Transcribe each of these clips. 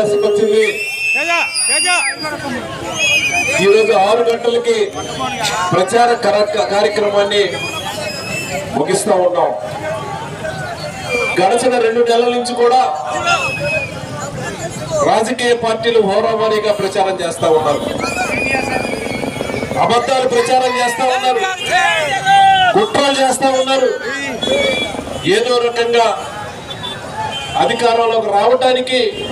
దశకు వచ్చింది ఈరోజు ఆరు గంటలకి ప్రచార కర- కార్యక్రమాన్ని ముగిస్తా ఉన్నాం. గడిచిన రెండు నెలల నుంచి కూడా రాజకీయ పార్టీలు హోరామారీగా ప్రచారం చేస్తా ఉన్నారు. అబద్ధాలు ప్రచారం చేస్తా ఉన్నారు. కుట్రలు చేస్తా ఉన్నారు. ఏదో రకంగా అధికారంలోకి రావడానికి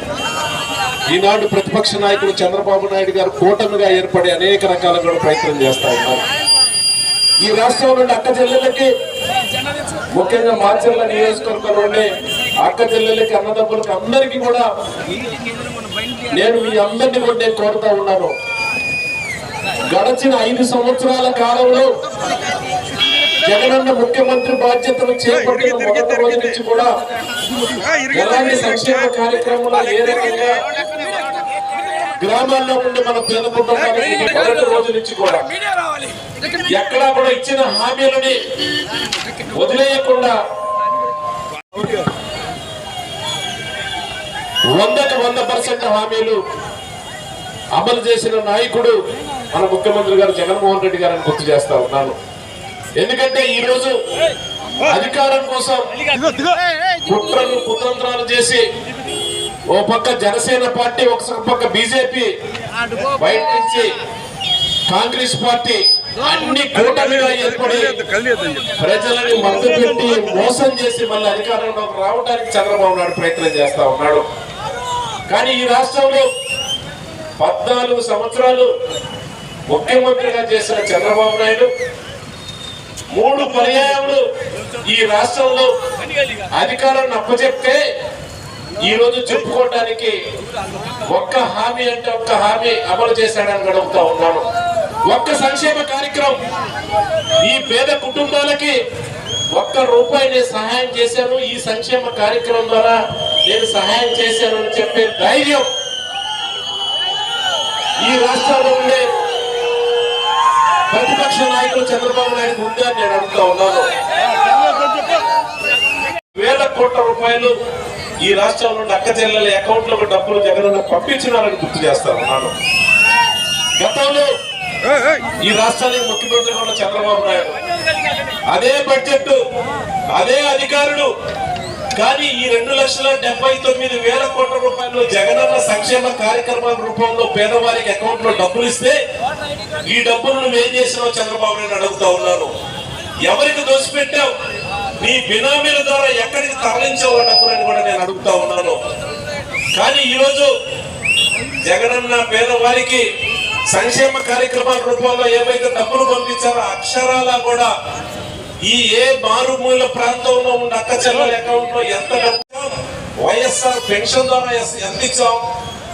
ఈనాడు ప్రతిపక్ష నాయకుడు చంద్రబాబు నాయుడు గారు కూటమిగా ఏర్పడి అనేక రకాలుగా కూడా ప్రయత్నం చేస్తా ఉన్నారు. ఈ రాష్ట్రం అక్క చెల్లెలకి ముఖ్యంగా మాచర్ల నియోజకవర్గంలో ఉండే అక్క చెల్లెలకి అన్నదమ్ములకి అందరికీ కూడా నేను మీ అందరినీ కూడా నేను కోరుతా ఉన్నాను. గడచిన ఐదు సంవత్సరాల కాలంలో జగనన్న ముఖ్యమంత్రి బాధ్యతలు చేపట్టిన మొదటి రోజు నుంచి కూడా ఎలాంటి సంక్షేమ కార్యక్రమంలో ఏ రకంగా గ్రామాల్లో ఉండి మన పేద కుటుంబాలకు మొదటి రోజు నుంచి కూడా. ఎక్కడా కూడా ఇచ్చిన హామీలని వదిలేయకుండా వందకు వంద పర్సెంట్ హామీలు అమలు చేసిన నాయకుడు మన ముఖ్యమంత్రి గారు జగన్మోహన్ రెడ్డి గారిని గుర్తు చేస్తా ఉన్నాను. ఎందుకంటే ఈ రోజు అధికారం కోసం కుట్రలు కుతంత్రాలు చేసి ఓ పక్క జనసేన పార్టీ ఒక పక్క బీజేపీ బయట నుంచి కాంగ్రెస్ పార్టీ అన్ని కూటమిగా ఏర్పడి ప్రజలని మద్దతు పెట్టి మోసం చేసి మళ్ళీ అధికారంలోకి రావడానికి చంద్రబాబు నాయుడు ప్రయత్నం చేస్తా ఉన్నాడు. కానీ ఈ రాష్ట్రంలో పద్నాలుగు సంవత్సరాలు ముఖ్యమంత్రిగా చేసిన చంద్రబాబు నాయుడు మూడు పర్యాయములు ఈ రాష్ట్రంలో అధికారాన్ని అప్పచెప్తే ఈ రోజు చెప్పుకోవడానికి ఒక్క హామీ అంటే ఒక్క హామీ అమలు చేశాడని గడుపుతా ఉన్నాను. ఒక్క సంక్షేమ కార్యక్రమం ఈ పేద కుటుంబాలకి ఒక్క రూపాయి నేను సహాయం చేశాను. ఈ సంక్షేమ కార్యక్రమం ద్వారా నేను సహాయం చేశాను అని చెప్పే ధైర్యం ఈ రాష్ట్రంలో ఉండే ప్రతిపక్ష నాయకులు చంద్రబాబు నాయుడు ఉందని నేను అడుగుతా ఉన్నాను. వేల కోట్ల రూపాయలు ఈ రాష్ట్రం నుండి అక్క చెల్లెల అకౌంట్లో డబ్బులు జగనన్న పంపించినారని గుర్తు చేస్తా ఉన్నాను గతంలో ఈ రాష్ట్రానికి ముఖ్యమంత్రిగా ఉన్న చంద్రబాబు నాయుడు. అదే బడ్జెట్ అదే అధికారులు. కానీ ఈ రెండు లక్షల డెబ్బై తొమ్మిది వేల కోట్ల రూపాయలు జగనన్న సంక్షేమ కార్యక్రమాల రూపంలో పేదవారికి అకౌంట్లో డబ్బులు ఇస్తే ఈ డబ్బులు నువ్వు ఏం చేసినావు చంద్రబాబు నాయుడు అడుగుతా ఉన్నాను. ఎవరికి దోసిపెట్టావు నీ బినామీల ద్వారా ఎక్కడికి తరలించావు డబ్బులని కూడా నేను అడుగుతా ఉన్నాను. కానీ ఈరోజు జగనన్న పేదవారికి సంక్షేమ కార్యక్రమాల రూపంలో ఏవైతే డబ్బులు పంపించారో అక్షరాల కూడా ఈ ఏ మారుమూల ప్రాంతంలో ఉన్న అక్క చెల్లెల అకౌంట్లో ఎంత డబ్బు వైఎస్ఆర్ పెన్షన్ ద్వారా ఎంత ఇచ్చాం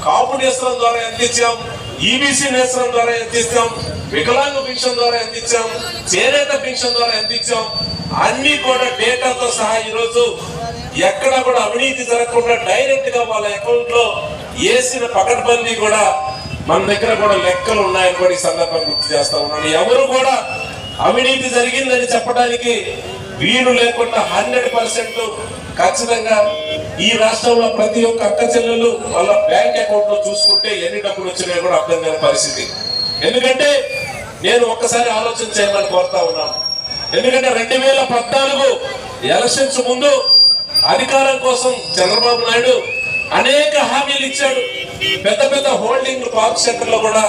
కాపు ద్వారా ఎంత ఇచ్చాం ఈబీసీ నేస్త్రం ద్వారా ఎంత ఇచ్చాం వికలాంగ పెన్షన్ ద్వారా ఎంత ఇచ్చాం చేనేత పెన్షన్ ద్వారా ఎంత ఇచ్చాం అన్ని కూడా డేటాతో సహా ఈరోజు ఎక్కడ కూడా అవినీతి జరగకుండా డైరెక్ట్గా వాళ్ళ అకౌంట్లో వేసిన పకడ్బందీ కూడా మన దగ్గర కూడా లెక్కలు ఉన్నాయని కూడా ఈ సందర్భం గుర్తు చేస్తా ఉన్నాను. ఎవరు కూడా అవినీతి జరిగిందని చెప్పడానికి వీలు లేకుండా హండ్రెడ్ పర్సెంట్ ఖచ్చితంగా ఈ రాష్ట్రంలో ప్రతి ఒక్క అక్క చెల్లెలు వాళ్ళ బ్యాంక్ అకౌంట్లో చూసుకుంటే ఎన్ని డబ్బులు వచ్చినాయో కూడా అర్థం కాని పరిస్థితి. ఎందుకంటే నేను ఒక్కసారి ఆలోచన చేయమని కోరుతా ఉన్నాను. ఎందుకంటే రెండు వేల పద్నాలుగు ఎలక్షన్స్ ముందు అధికారం కోసం చంద్రబాబు నాయుడు అనేక హామీలు ఇచ్చాడు. పెద్ద పెద్ద హోల్డింగ్ పార్క్ సెంటర్లో కూడా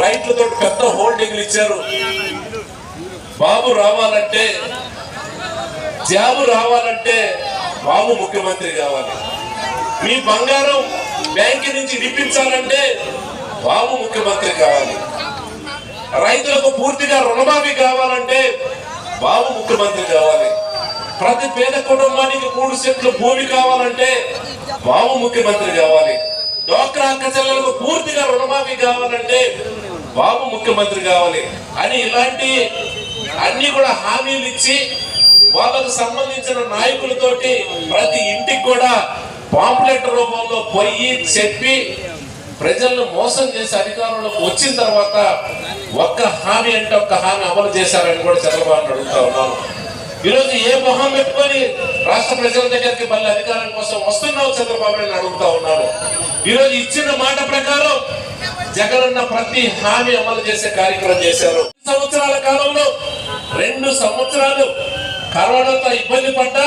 లైట్లతో పెద్ద హోల్డింగ్లు ఇచ్చారు. బాబు రావాలంటే జాబు రావాలంటే బాబు ముఖ్యమంత్రి కావాలి. మీ బంగారం బ్యాంక్ నుంచి విడిపించాలంటే బాబు ముఖ్యమంత్రి కావాలి. రైతులకు పూర్తిగా రుణమాఫీ కావాలంటే బాబు ముఖ్యమంత్రి కావాలి. ప్రతి పేద కుటుంబానికి మూడు సెట్లు భూమి కావాలంటే బాబు ముఖ్యమంత్రి కావాలి. డోక్రా అక్క చెల్లెలకు పూర్తిగా రుణమాఫీ కావాలంటే బాబు ముఖ్యమంత్రి కావాలి. అని ఇలాంటి అన్ని కూడా హామీలు ఇచ్చి వాళ్ళకు సంబంధించిన నాయకులతోటి ప్రతి ఇంటికి కూడా పాంప్లెట్ రూపంలో పోయి చెప్పి ప్రజలను మోసం చేసి అధికారంలోకి వచ్చిన తర్వాత ఒక్క హామీ అంటే ఒక్క హామీ అమలు చేశారని కూడా చంద్రబాబు అడుగుతా ఉన్నాను ఈరోజు ఏ మొహం పెట్టుకొని రాష్ట్ర ప్రజల దగ్గరికి మళ్ళీ అధికారం కోసం వస్తున్నావు చంద్రబాబు నాయుడు అడుగుతా ఉన్నాను ఈరోజు ఇచ్చిన మాట ప్రకారం జగనన్న ప్రతి హామీ అమలు చేసే కార్యక్రమం చేశారు. సంవత్సరాల కాలంలో రెండు సంవత్సరాలు కరోనాతో ఇబ్బంది పడ్డా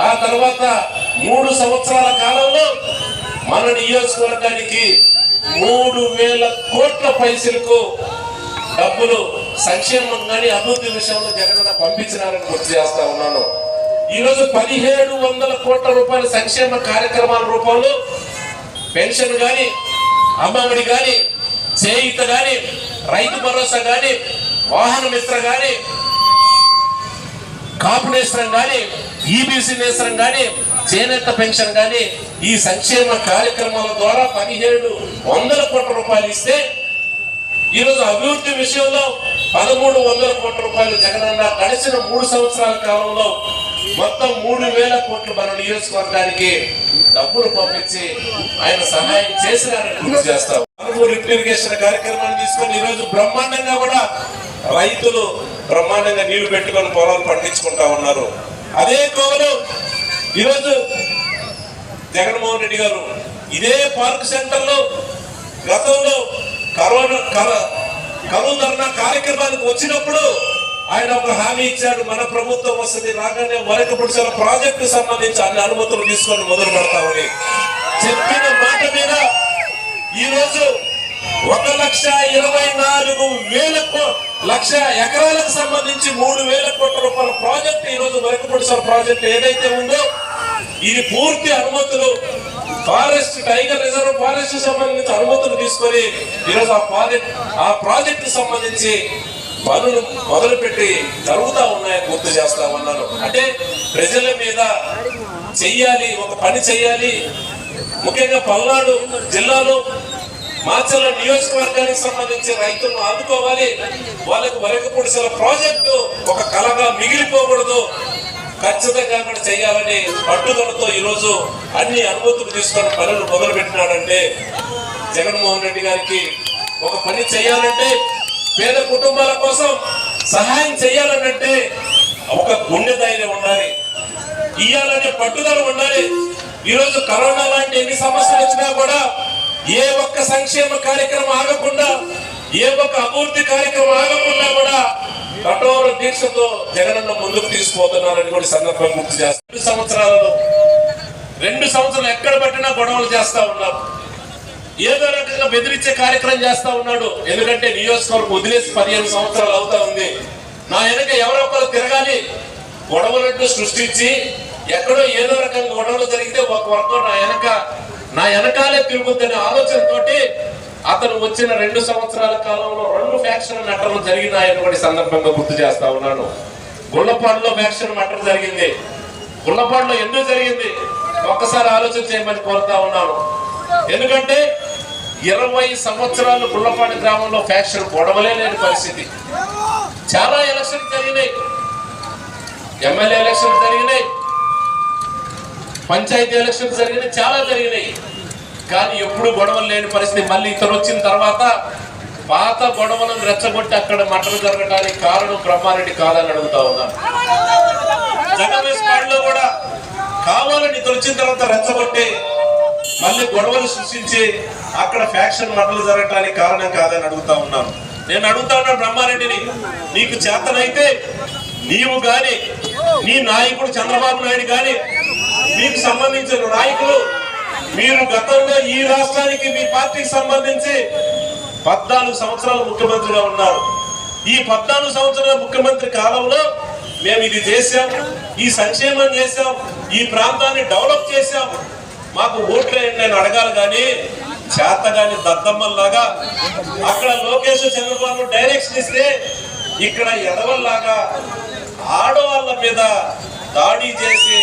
ఆ తర్వాత మూడు సంవత్సరాల కాలంలో మన నియోజకవర్గానికి మూడు వేల కోట్ల పైసలకు డబ్బులు సంక్షేమం కానీ అభివృద్ధి విషయంలో జగన్ పంపించినారని గుర్తు చేస్తా ఉన్నాను. ఈరోజు పదిహేడు వందల కోట్ల రూపాయల సంక్షేమ కార్యక్రమాల రూపంలో పెన్షన్ కానీ అమ్మఒడి కానీ చేయిత కానీ రైతు భరోసా కానీ వాహన మిత్ర కానీ కాపు నేసరం కానీ ఈబీసీ నేసరం కానీ చేనేత పెన్షన్ కానీ ఈ సంక్షేమ కార్యక్రమాల ద్వారా పదిహేడు వందల కోట్ల రూపాయలు ఇస్తే ఈరోజు అభివృద్ధి విషయంలో పదమూడు వందల కోట్ల రూపాయలు జగనన్న గడిచిన మూడు సంవత్సరాల కాలంలో మొత్తం మూడు వేల కోట్లు మన నియోజకవర్గానికి డబ్బులు పంపించి ఆయన సహాయం చేసినారని గుర్తు చేస్తాం. ఇరిగేషన్ కార్యక్రమాన్ని తీసుకొని ఈరోజు బ్రహ్మాండంగా కూడా రైతులు బ్రహ్మాండంగా నీళ్ళు పెట్టుకొని పొలాలు పండించుకుంటా ఉన్నారు. అదే కోవలో ఈరోజు జగన్మోహన్ రెడ్డి గారు ఇదే పార్క్ సెంటర్లో గతంలో కరోనా కరువు ధర్నా కార్యక్రమానికి వచ్చినప్పుడు ఆయన ఒక హామీ ఇచ్చాడు మన ప్రభుత్వం వస్తుంది రాగానే వరకు పుడిసిన ప్రాజెక్టు సంబంధించి అన్ని అనుమతులు తీసుకొని మొదలు పెడతామని. చెప్పిన మాట మీద ఈరోజు ఒక లక్ష ఇరవై నాలుగు వేలకు లక్ష ఎకరాలకు సంబంధించి మూడు వేల కోట్ల రూపాయల ప్రాజెక్ట్ ఈ రోజు వరకు ప్రాజెక్ట్ ఏదైతే ఉందో ఇది పూర్తి అనుమతులు. ఫారెస్ట్ టైగర్ రిజర్వ్ ఫారెస్ట్ సంబంధించి అనుమతులు తీసుకొని ఈరోజు ఆ ప్రాజెక్ట్ ఆ ప్రాజెక్ట్ సంబంధించి పనులు మొదలుపెట్టి జరుగుతూ జరుగుతా ఉన్నాయని గుర్తు చేస్తా ఉన్నాను అంటే ప్రజల మీద చెయ్యాలి ఒక పని చెయ్యాలి. ముఖ్యంగా పల్నాడు జిల్లాలో మాచర్ల నియోజకవర్గానికి సంబంధించి రైతులను ఆదుకోవాలి. వాళ్ళకు వరకు పొడిసిన ప్రాజెక్టు ఒక కళగా మిగిలిపోకూడదు. ఖచ్చితంగా కూడా చేయాలని పట్టుదలతో ఈరోజు అన్ని అనుమతులు తీసుకొని పనులు మొదలు పెట్టినాడంటే జగన్మోహన్ రెడ్డి గారికి ఒక పని చేయాలంటే పేద కుటుంబాల కోసం సహాయం చేయాలనంటే ఒక గుండె ధైర్యం ఉండాలి. ఇయ్యాలనే పట్టుదల ఉండాలి. ఈరోజు కరోనా లాంటి ఎన్ని సమస్యలు వచ్చినా కూడా ఏ ఒక్క సంక్షేమ కార్యక్రమం ఆగకుండా ఏ ఒక్క అభివృద్ధి కార్యక్రమం ఆగకుండా కూడా కఠోర దీక్షతో జగనన్న ముందుకు తీసుకుపోతున్నారని కూడా సందర్భం గుర్తు చేస్తారు రెండు సంవత్సరాలలో రెండు సంవత్సరాలు ఎక్కడ పట్టినా గొడవలు చేస్తా ఉన్నారు ఏదో రకంగా బెదిరించే కార్యక్రమం చేస్తా ఉన్నాడు. ఎందుకంటే నియోజకవర్గం వదిలేసి పదిహేను సంవత్సరాలు అవుతా ఉంది. నా వెనక ఎవరో ఒకరు తిరగాలి. గొడవలంటూ సృష్టించి ఎక్కడో ఏదో రకంగా గొడవలు జరిగితే ఒక వర్గం నా వెనక నా వెనకాలే తిరుగుద్దనే ఆలోచనతోటి అతను వచ్చిన రెండు సంవత్సరాల కాలంలో రెండు ఫ్యాక్షన్ మట్టలు జరిగినాయని సందర్భంగా గుర్తు చేస్తా ఉన్నాను. గుళ్ళపాడులో ఫ్యాక్షన్ మట్టలు జరిగింది. గుళ్ళపాడులో ఎందుకు జరిగింది? ఒక్కసారి ఆలోచన చేయమని కోరుతా ఉన్నాను. ఎందుకంటే ఇరవై సంవత్సరాలు గుళ్ళపాడు గ్రామంలో ఫ్యాక్షన్ గొడవలే లేని పరిస్థితి. చాలా ఎలక్షన్ జరిగినాయి. ఎమ్మెల్యే ఎలక్షన్ జరిగినాయి. పంచాయతీ ఎలక్షన్ జరిగినాయి చాలా జరిగినాయి. కానీ ఎప్పుడు గొడవలు లేని పరిస్థితి. మళ్ళీ ఇతను వచ్చిన తర్వాత పాత గొడవలను రెచ్చగొట్టి అక్కడ మటలు జరగడానికి కారణం బ్రహ్మారెడ్డి కాదని అడుగుతా ఉన్నాను జగన్మోహన్ కూడా కావాలని ఇతను వచ్చిన తర్వాత రెచ్చగొట్టి మళ్ళీ గొడవలు సృష్టించి అక్కడ ఫ్యాక్షన్ మటలు జరగడానికి కారణం కాదని అడుగుతా ఉన్నాను. నేను అడుగుతా ఉన్నాను బ్రహ్మారెడ్డిని నీకు చేతనైతే నీవు గాని నీ నాయకుడు చంద్రబాబు నాయుడు గాని మీకు సంబంధించిన నాయకులు మీరు గతంలో ఈ రాష్ట్రానికి మీ పార్టీకి సంబంధించి పద్నాలుగు సంవత్సరాలు ముఖ్యమంత్రిగా ఉన్నారు. ఈ పద్నాలుగు సంవత్సరాల ముఖ్యమంత్రి కాలంలో మేము ఇది చేశాం ఈ సంక్షేమం చేశాం ఈ ప్రాంతాన్ని డెవలప్ చేశాం. మాకు ఓట్లు నేను అడగాలి కానీ చేత కానీ దద్దమ్మల్లాగా అక్కడ లోకేష్ చంద్రబాబు డైరెక్షన్ ఇస్తే ఇక్కడ ఎదవల్లాగా ఆడవాళ్ళ మీద దాడి చేసి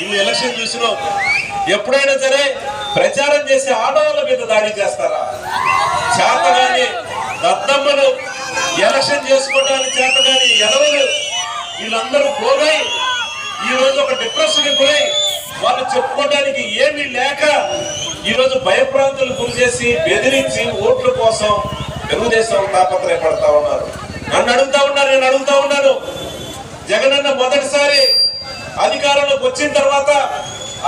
ఇన్ని ఎలక్షన్ చూసినాం ఎప్పుడైనా సరే ప్రచారం చేసే ఆడవాళ్ళ మీద దాడి చేస్తారా? చేత కానీ దద్దమ్మలు ఎలక్షన్ చేసుకోవడానికి చేత కానీ ఎలవలు వీళ్ళందరూ పోగై ఈరోజు ఒక డిప్రెషన్ గురై వాళ్ళు చెప్పుకోవడానికి ఏమీ లేక ఈరోజు భయప్రాంతులు గురి చేసి బెదిరించి ఓట్ల కోసం తెలుగుదేశం తాపత్రయపడతా ఉన్నారు. నన్ను అడుగుతా ఉన్నారు నేను అడుగుతా ఉన్నాను. జగనన్న మొదటిసారి అధికారంలోకి వచ్చిన తర్వాత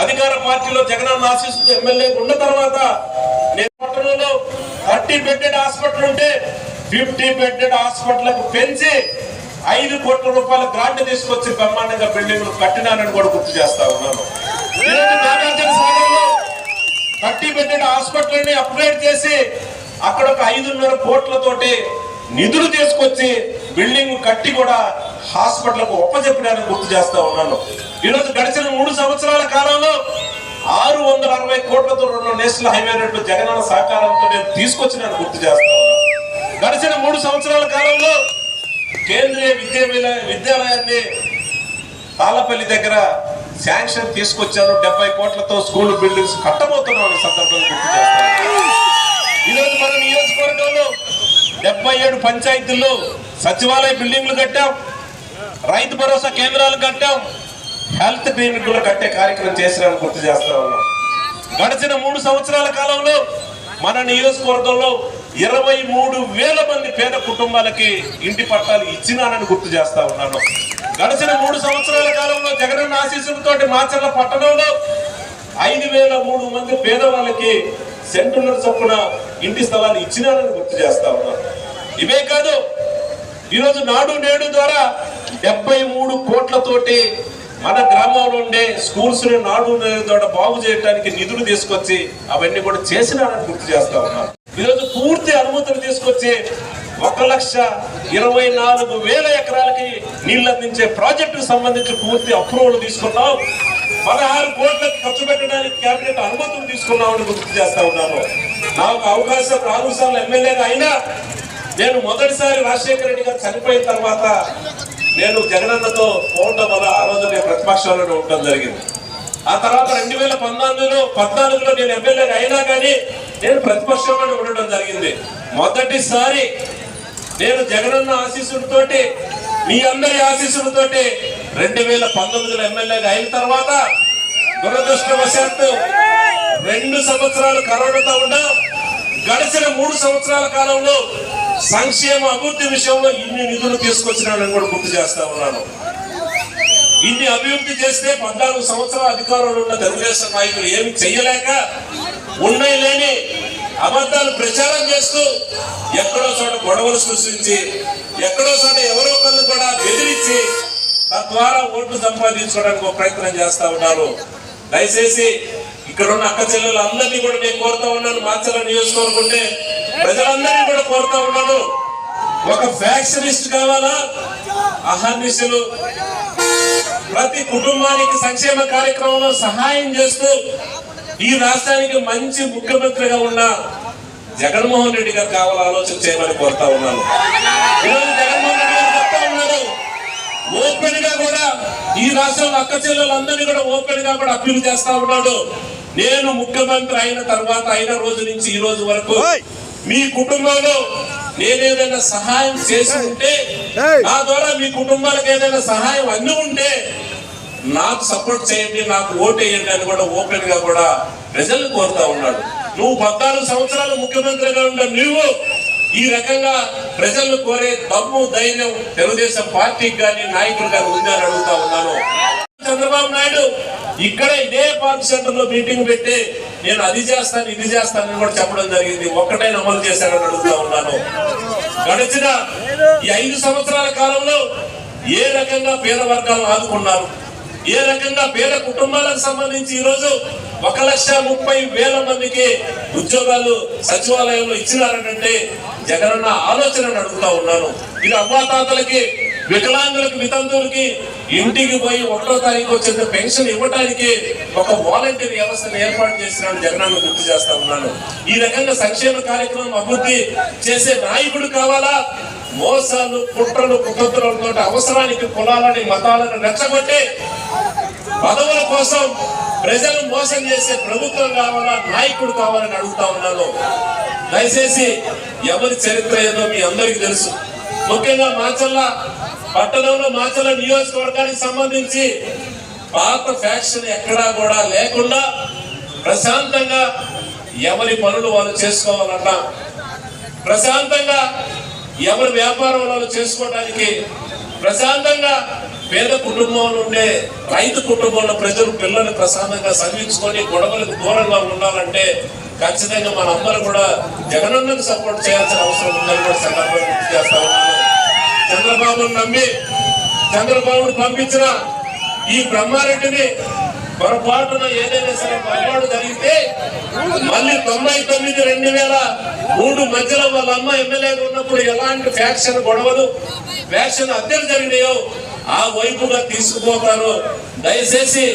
అధికార పార్టీలో జగనన్న ఆశీస్సుతో ఎమ్మెల్యే ఉన్న తర్వాత నేను పట్టణంలో థర్టీ బెడ్డెడ్ హాస్పిటల్ ఉంటే ఫిఫ్టీ బెడ్డెడ్ హాస్పిటల్ పెంచి ఐదు కోట్ల రూపాయల గ్రాంట్ తీసుకొచ్చి బ్రహ్మాండంగా బిల్డింగ్లు కట్టినానని కూడా గుర్తు చేస్తా ఉన్నాను. థర్టీ బెడ్డెడ్ హాస్పిటల్ని అప్గ్రేడ్ చేసి అక్కడ ఒక ఐదున్నర కోట్లతోటి నిధులు తీసుకొచ్చి బిల్డింగ్ కట్టి కూడా హాస్పిటల్కు ఒప్పజెప్పడానికి గుర్తు చేస్తా ఉన్నాను. ఈరోజు గడిచిన మూడు సంవత్సరాల కాలంలో ఆరు వందల అరవై కోట్లతో రెండు నేషనల్ హైవే రోడ్లు జగనన్న సహకారంతో నేను తీసుకొచ్చినాను గుర్తు చేస్తా గడిచిన మూడు సంవత్సరాల కాలంలో కేంద్రీయ విద్యా విద్యాలయాన్ని తాళ్ళపల్లి దగ్గర శాంక్షన్ తీసుకొచ్చాను. డెబ్బై కోట్లతో స్కూల్ బిల్డింగ్స్ కట్టబోతున్నాం ఈ సందర్భంగా గుర్తు చేస్తాను రాష్ట్రంలో డెబ్బై ఏడు పంచాయతీల్లో సచివాలయ బిల్డింగ్లు కట్టాం. రైతు భరోసా కేంద్రాలు కట్టాం. హెల్త్ క్లినిక్లు కట్టే కార్యక్రమం చేసినామని గుర్తు చేస్తా ఉన్నాం. గడిచిన మూడు సంవత్సరాల కాలంలో మన నియోజకవర్గంలో ఇరవై మూడు వేల మంది పేద కుటుంబాలకి ఇంటి పట్టాలు ఇచ్చినానని గుర్తు చేస్తా ఉన్నాను. గడిచిన మూడు సంవత్సరాల కాలంలో జగనన్న ఆశీస్సులతో మాచర్ల పట్టణంలో ఐదు వేల మూడు మంది పేదవాళ్ళకి సెంటున్నర చొప్పున ఇంటి స్థలాన్ని ఇచ్చినారని గుర్తు చేస్తా ఉన్నాను ఇవే కాదు ఈరోజు నాడు నేడు ద్వారా డెబ్బై మూడు కోట్లతోటి మన గ్రామంలో ఉండే స్కూల్స్ నాడు నేడు ద్వారా బాగు చేయడానికి నిధులు తీసుకొచ్చి అవన్నీ కూడా చేసినారని గుర్తు చేస్తా ఉన్నారు ఈరోజు పూర్తి అనుమతులు తీసుకొచ్చి ఒక లక్ష ఇరవై నాలుగు వేల ఎకరాలకి నీళ్ళు అందించే ప్రాజెక్టుకు సంబంధించి పూర్తి అప్రూవల్ తీసుకున్నాం. పదహారు కోట్లకు ఖర్చు పెట్టడానికి కేబినెట్ అనుమతులు తీసుకున్నామని గుర్తు చేస్తా ఉన్నాను. నాకు అవకాశం నాలుగు సార్లు ఎమ్మెల్యేగా అయినా నేను మొదటిసారి రాజశేఖర రెడ్డి గారు చనిపోయిన తర్వాత నేను జగనన్నతో పోవటం వల్ల ఆ రోజు నేను ప్రతిపక్షంలోనే ఉండడం జరిగింది. ఆ తర్వాత రెండు వేల పంతొమ్మిదిలో పద్నాలుగులో నేను ఎమ్మెల్యేగా అయినా కానీ నేను ప్రతిపక్షంలోనే ఉండడం జరిగింది. మొదటిసారి నేను జగనన్న ఆశీస్సులతోటి మీ అందరి ఆశీస్సులతోటి రెండు వేల పంతొమ్మిదిలో ఎమ్మెల్యేగా అయిన తర్వాత దురదృష్టవశాత్తు రెండు సంవత్సరాలు కరోనాతో ఉండడం గడిచిన మూడు సంవత్సరాల కాలంలో సంక్షేమ అభివృద్ధి విషయంలో ఇన్ని నిధులు తీసుకొచ్చినానని కూడా గుర్తు చేస్తా ఉన్నాను. ఇన్ని అభివృద్ధి చేస్తే పద్నాలుగు సంవత్సరాల అధికారంలో ఉన్న తెలుగుదేశం నాయకులు ఏమి చెయ్యలేక ఉన్నాయి లేని అబద్ధాలు ప్రచారం చేస్తూ ఎక్కడో చోట గొడవలు సృష్టించి ఎక్కడో చోట ఎవరో ఒకళ్ళు కూడా బెదిరించి తద్వారా ఓట్లు సంపాదించుకోవడానికి ఒక ప్రయత్నం చేస్తా ఉన్నారు. దయచేసి ఇక్కడ ఉన్న అక్క చెల్లెలు అందరినీ కూడా నేను కోరుతా ఉన్నాను. మాచల నియోజకవర్గంటే ప్రజలందరినీ కూడా కోరుతా ఉన్నాను. ఒక ఫ్యాక్షనిస్ట్ కావాలా? అహర్నిశలు ప్రతి కుటుంబానికి సంక్షేమ కార్యక్రమంలో సహాయం చేస్తూ ఈ రాష్ట్రానికి మంచి ముఖ్యమంత్రిగా ఉన్న జగన్మోహన్ రెడ్డి గారు కావాల? ఆలోచన చేయమని కోరుతా ఉన్నాను. ఈరోజు జగన్మోహన్ రెడ్డి గారు చెప్తా ఉన్నారు ఓపెన్గా కూడా ఈ రాష్ట్రంలో అక్క చెల్లెలందరినీ కూడా ఓపెన్గా కూడా అప్పీల్ చేస్తా ఉన్నాడు. నేను ముఖ్యమంత్రి అయిన తర్వాత అయిన రోజు నుంచి ఈ రోజు వరకు మీ కుటుంబంలో నేనేదైనా సహాయం చేసి ఉంటే నా ద్వారా మీ కుటుంబాలకు ఏదైనా సహాయం అంది ఉంటే నాకు సపోర్ట్ చేయండి నాకు ఓటు వేయండి అని కూడా ఓపెన్గా కూడా ప్రజలను కోరుతా ఉన్నాడు. నువ్వు పద్నాలుగు సంవత్సరాలు ముఖ్యమంత్రిగా ఉన్న నువ్వు ఈ రకంగా ప్రజలు కోరే దమ్ము ధైర్యం తెలుగుదేశం పార్టీకి కానీ నాయకులు కానీ ఉందని అడుగుతా ఉన్నాను. చంద్రబాబు నాయుడు ఇక్కడ ఇదే పార్క్ సెంటర్లో మీటింగ్ పెట్టి నేను అది చేస్తాను ఇది చేస్తానని కూడా చెప్పడం జరిగింది. ఒక్కటే అమలు చేశారని అడుగుతా ఉన్నాను. గడిచిన ఈ ఐదు సంవత్సరాల కాలంలో ఏ రకంగా పేద వర్గాలను ఆదుకున్నారు? ఏ రకంగా పేద కుటుంబాలకు సంబంధించి ఈరోజు ఒక లక్ష ముప్పై వేల మందికి ఉద్యోగాలు సచివాలయంలో ఇచ్చినారంటే జగనన్న ఆలోచనను అడుగుతా ఉన్నాను. ఇది అవ్వాతాతలకి వికలాంగులకు వితంతువులకి ఇంటికి పోయి ఒకటో తారీఖు వచ్చిన పెన్షన్ ఇవ్వడానికి ఒక వాలంటీర్ వ్యవస్థను ఏర్పాటు చేసినాడు జగనన్న గుర్తు చేస్తా ఉన్నాను. ఈ రకంగా సంక్షేమ కార్యక్రమం అభివృద్ధి చేసే నాయకుడు కావాలా? మోసాలు కుట్రలు కుతంత్రాలతో అవసరానికి కులాలని మతాలను రెచ్చగొట్టి పదవుల కోసం ప్రజలు మోసం చేసే ప్రభుత్వం కావాలా నాయకుడు కావాలని అడుగుతా ఉన్నాను దయచేసి ఎవరి చరిత్ర ఏదో మీ అందరికీ తెలుసు. ముఖ్యంగా మాచల్ల పట్టణంలో మాచల్ల నియోజకవర్గానికి సంబంధించి పాత ఫ్యాక్షన్ ఎక్కడా కూడా లేకుండా ప్రశాంతంగా ఎవరి పనులు వాళ్ళు చేసుకోవాలన్నా ప్రశాంతంగా ఎవరి వ్యాపారం వాళ్ళు చేసుకోవడానికి ప్రశాంతంగా పేద కుటుంబంలో ఉండే రైతు కుటుంబంలో ప్రజలు పిల్లల్ని ప్రశాంతంగా చదివించుకొని గొడవలకు దూరంగా ఉండాలంటే ఖచ్చితంగా మనందరం కూడా జగనన్నకు సపోర్ట్ చేయాల్సిన అవసరం ఉందని కూడా సందర్భంగా గుర్తు చేస్తా ఉన్నాను చంద్రబాబును నమ్మి చంద్రబాబును పంపించిన ఈ బ్రహ్మారెడ్డిని పొరపాటున ఏదైనా సరే పొరపాటు జరిగితే మళ్ళీ తొంభై తొమ్మిది రెండు వేల మూడు మధ్యలో వాళ్ళ అమ్మ ఎమ్మెల్యేగా ఉన్నప్పుడు ఎలాంటి ఫ్యాక్షన్ గొడవలు ఫ్యాక్షన్ హత్యలు జరిగినాయో ఆ వైపుగా తీసుకుపోతారు. దయచేసి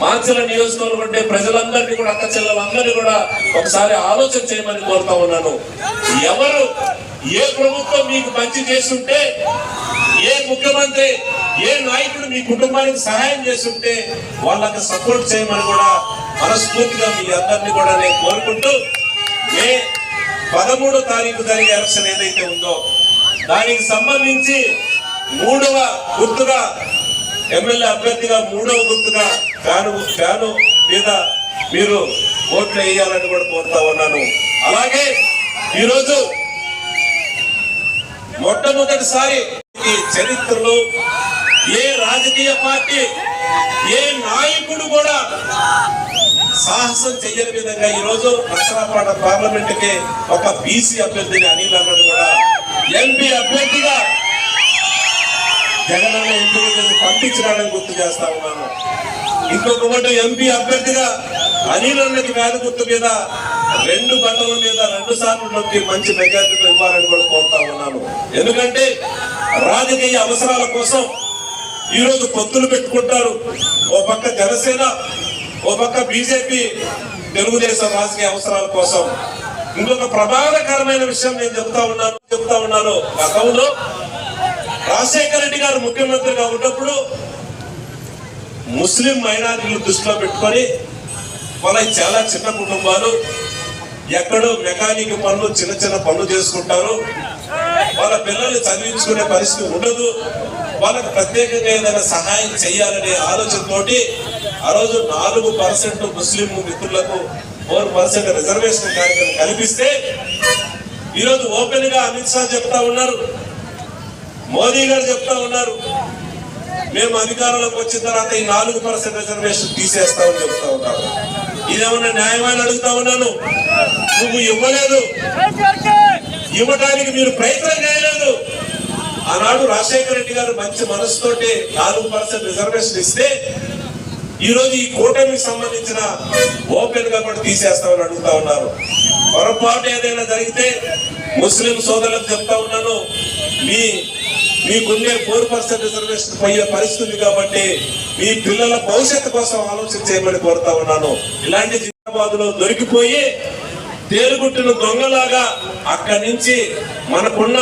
మాంచల నియోజకవర్గం ఉండే ప్రజలందరినీ కూడా అక్క చెల్లెలందరినీ కూడా ఒకసారి ఆలోచన చేయమని కోరుతా ఉన్నాను. ఎవరు ఏ ప్రభుత్వం మీకు మంచి చేస్తుంటే ఏ ముఖ్యమంత్రి ఏ నాయకుడు మీ కుటుంబానికి సహాయం చేస్తుంటే వాళ్ళకి సపోర్ట్ చేయమని కూడా మనస్ఫూర్తిగా మీ అందరినీ కూడా నేను కోరుకుంటూ మే పదమూడో తారీఖు జరిగే ఎలక్షన్ ఏదైతే ఉందో దానికి సంబంధించి మూడవ గుర్తుగా ఎమ్మెల్యే అభ్యర్థిగా మూడవ గుర్తుగా ఫ్యాను ఫ్యాను మీద మీరు ఓట్లు వేయాలని కూడా కోరుతా ఉన్నాను. అలాగే ఈరోజు మొట్టమొదటిసారి ఈ చరిత్రలో ఏ రాజకీయ పార్టీ ఏ నాయకుడు కూడా సాహసం చెయ్యని విధంగా ఈరోజు రోజు నర్సరాపాట పార్లమెంట్కి ఒక బీసీ అభ్యర్థిని అనిల్ అన్నది కూడా ఎంపీ అభ్యర్థిగా జగనన్న ఎంపిక చేసి పంపించడానికి గుర్తు చేస్తా ఉన్నాను. ఇంకొక ఓటు ఎంపీ అభ్యర్థిగా అనిల్ అన్నకి వేద గుర్తు మీద రెండు బట్టల మీద రెండు సార్లు నొక్కి మంచి మెజార్టీతో ఇవ్వాలని కూడా కోరుతా ఉన్నాను. ఎందుకంటే రాజకీయ అవసరాల కోసం ఈరోజు పొత్తులు పెట్టుకుంటారు. ఓ పక్క జనసేన ఓ పక్క బీజేపీ తెలుగుదేశం రాజకీయ అవసరాల కోసం. ఇంకొక ప్రమాదకరమైన విషయం నేను చెప్తా ఉన్నాను చెప్తా ఉన్నాను. గతంలో రాజశేఖర రెడ్డి గారు ముఖ్యమంత్రిగా ఉన్నప్పుడు ముస్లిం మైనారిటీలు దృష్టిలో పెట్టుకొని వాళ్ళకి చాలా చిన్న కుటుంబాలు ఎక్కడో మెకానిక్ పనులు చిన్న చిన్న పనులు చేసుకుంటారు. వాళ్ళ పిల్లల్ని చదివించుకునే పరిస్థితి ఉండదు. వాళ్ళకి ప్రత్యేకంగా ఏదైనా సహాయం చేయాలనే ఆలోచనతోటి ఆ రోజు నాలుగు పర్సెంట్ ముస్లిం మిత్రులకు ఫోర్ పర్సెంట్ రిజర్వేషన్ కార్యక్రమం కల్పిస్తే ఈరోజు ఓపెన్గా అమిత్ షా చెప్తా ఉన్నారు. మోదీ గారు చెప్తా ఉన్నారు. మేము అధికారంలోకి వచ్చిన తర్వాత ఈ నాలుగు పర్సెంట్ రిజర్వేషన్ తీసేస్తామని చెప్తా ఉన్నారు. ఇదేమన్నా న్యాయమని అడుగుతా ఉన్నాను. నువ్వు ఇవ్వలేదు. ఇవ్వడానికి మీరు ప్రయత్నం చేయలేదు. ఆనాడు రాజశేఖర రెడ్డి గారు మంచి మనసుతోటి నాలుగు పర్సెంట్ రిజర్వేషన్ ఇస్తే ఈరోజు ఈ కూటమికి సంబంధించిన ఓపెన్గా కూడా తీసేస్తామని అడుగుతా ఉన్నారు. పొరపాటు ఏదైనా జరిగితే ముస్లిం సోదరులకు చెప్తా ఉన్నాను. మీ మీకుండే ఫోర్ పర్సెంట్ రిజర్వేషన్ పోయే పరిస్థితి కాబట్టి మీ పిల్లల భవిష్యత్తు కోసం ఆలోచన చేయమని కోరుతా ఉన్నాను. ఇలాంటి హైదరాబాద్లో దొరికిపోయి తేలుగుట్టిన దొంగలాగా అక్కడి నుంచి మనకున్న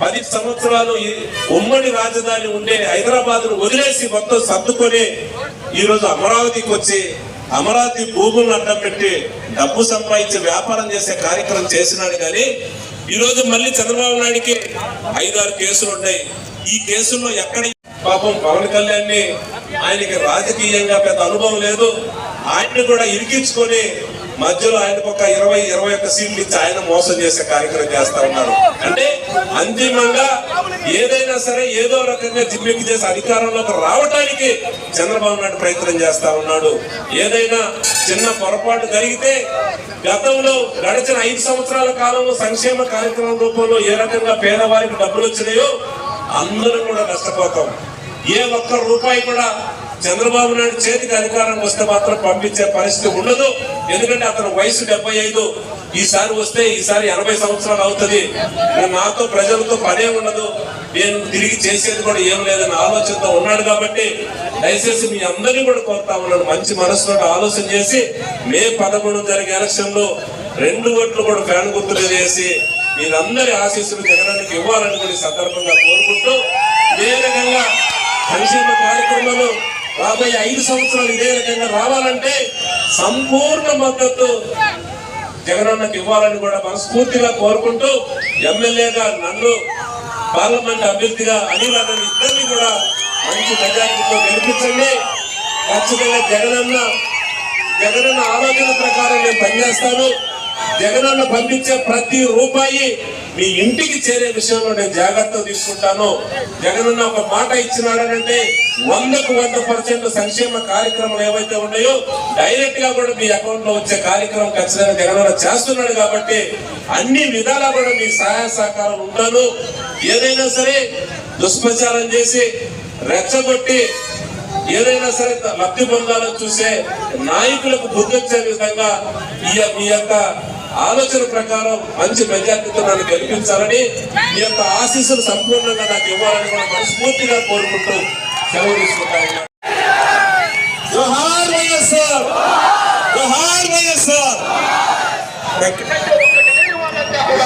పది సంవత్సరాలు ఉమ్మడి రాజధాని ఉండే హైదరాబాద్ను వదిలేసి మొత్తం సర్దుకొని ఈరోజు అమరావతికి వచ్చి అమరావతి భూములను అడ్డం పెట్టి డబ్బు సంపాదించి వ్యాపారం చేసే కార్యక్రమం చేసినాడు కానీ ఈ రోజు మళ్ళీ చంద్రబాబు నాయుడికి ఐదారు కేసులు ఉన్నాయి. ఈ కేసుల్లో ఎక్కడ పాపం పవన్ కళ్యాణ్ని ఆయనకి రాజకీయంగా పెద్ద అనుభవం లేదు. ఆయన్ని కూడా ఇరికించుకొని మధ్యలో ఆయనకు ఒక ఇరవై ఇరవై ఒక్క సీట్లు ఇచ్చి ఆయన మోసం చేసే కార్యక్రమం చేస్తా ఉన్నారు. అంటే అంతిమంగా ఏదైనా సరే ఏదో రకంగా జిమ్మెక్కి చేసి అధికారంలోకి రావడానికి చంద్రబాబు నాయుడు ప్రయత్నం చేస్తా ఉన్నాడు. ఏదైనా చిన్న పొరపాటు జరిగితే గతంలో గడిచిన ఐదు సంవత్సరాల కాలంలో సంక్షేమ కార్యక్రమం రూపంలో ఏ రకంగా పేదవారికి డబ్బులు వచ్చినాయో అందరూ కూడా నష్టపోతాం. ఏ ఒక్క రూపాయి కూడా చంద్రబాబు నాయుడు చేతికి అధికారం వస్తే మాత్రం పంపించే పరిస్థితి ఉండదు. ఎందుకంటే అతను వయసు డెబ్బై ఐదు. ఈసారి వస్తే ఈసారి ఎనభై సంవత్సరాలు అవుతుంది. నాతో ప్రజలతో పనే ఉండదు. నేను తిరిగి చేసేది కూడా ఏం లేదని ఆలోచనతో ఉన్నాడు కాబట్టి దయచేసి మీ అందరినీ కూడా కోరుతా ఉన్నాను. మంచి మనసుతో ఆలోచన చేసి మే పదమూడు జరిగే ఎలక్షన్లో రెండు ఓట్లు కూడా ఫ్యాన్ గుర్తులు చేసి మీరందరి ఆశీస్సులు జగనానికి ఇవ్వాలని కూడా సందర్భంగా కోరుకుంటూ ఇదే రకంగా సంక్షేమ కార్యక్రమాలు రాబోయే ఐదు సంవత్సరాలు ఇదే రకంగా రావాలంటే సంపూర్ణ మద్దతు జగనన్నకి ఇవ్వాలని కూడా మనస్ఫూర్తిగా కోరుకుంటూ ఎమ్మెల్యేగా నన్ను పార్లమెంట్ అభ్యర్థిగా అనిరాధని ఇద్దరిని కూడా మంచి మెజార్టీతో గెలిపించండి. ఖచ్చితంగా జగనన్న జగనన్న ఆలోచన ప్రకారం నేను పనిచేస్తాను. జగనన్న పంపించే ప్రతి రూపాయి మీ ఇంటికి చేరే విషయంలో నేను జాగ్రత్త తీసుకుంటాను. జగనన్న ఒక మాట ఇచ్చినాడనంటే వందకు వంద పర్సెంట్ సంక్షేమ కార్యక్రమాలు ఏవైతే ఉన్నాయో డైరెక్ట్గా కూడా మీ అకౌంట్లో వచ్చే కార్యక్రమం ఖచ్చితంగా జగనన్న చేస్తున్నాడు కాబట్టి అన్ని విధాలా కూడా మీ సహాయ సహకారం ఉంటాను. ఏదైనా సరే దుష్ప్రచారం చేసి రెచ్చగొట్టి ఏదైనా సరే లబ్ధి పొందాలని చూసే నాయకులకు బుద్ధి వచ్చే విధంగా ఈ యొక్క- యొక్క ఆలోచన ప్రకారం మంచి మెజార్టీతో నన్ను గెలిపించాలని మీ యొక్క ఆశీస్సులు సంపూర్ణంగా నాకు ఇవ్వాలని కూడా మనస్ఫూర్తిగా కోరుకుంటూ సెలవు తీసుకుంటాను Thank you.